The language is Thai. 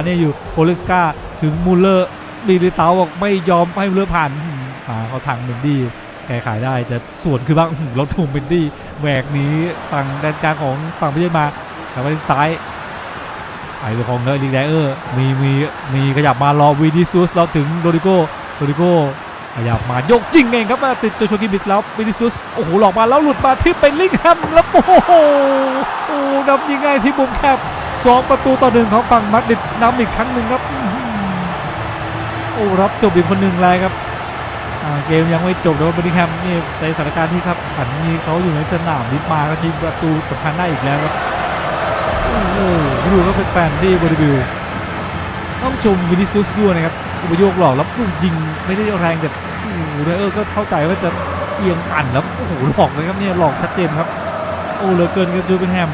นนี้อยู่โกเลสกาถึงมูลเลอร์บีลิเตาบอกไม่ยอมให้มูลเลอร์ผ่านอื้อหือมาเขาทางเมนดี้แก้ไขได้จะส่วนคือบ้างรถถูกเมนดี้แหวกหนี้ฝั่งด้านกลางของฝั่งพิเศษมาแล้วไปซ้ายไปเป็นของเนอร์ลีแดเออร์มีมีมีขยับมารอวีดิซูสแล้วถึงโรดิโกโรดิโกขยับมายกจริงเองครับมาติดโจโชกิบิสแล้ววีดิซูสโอ้โหหลอกมาแล้วหลุดมาที่เป็นลิงแฮมแล้วโอ้โหโอ้โหนำยิงง่ายที่มุมแคบ สองประตูต่อหนึ่งของฝั่งมาดริดนำอีกครั้งหนึ่งครับโอ้รับจบอีกคนหนึ่งเลยครับเกมยังไม่จบแต่ว่าเบอร์ดิงแฮมนี่ในสถานการณ์ที่ครับขันมีเขาอยู่ในสนามนิดมาก็ยิงประตูสำคัญได้อีกแล้วครับโอ้ดูก็เป็นแฟนที่บริบิวต้องชมวินิซุสด้วยนะครับอุปโยคหลอกแล้วลูกยิงไม่ได้แรงแต่โอ้โหเดอร์ก็เข้าใจว่าจะเอียงปั่นแล้วโอ้โหหลอกเลยครับเนี่ยหลอกชัดเจนครับโอ้เหลือเกินครับจูเป็นแฮม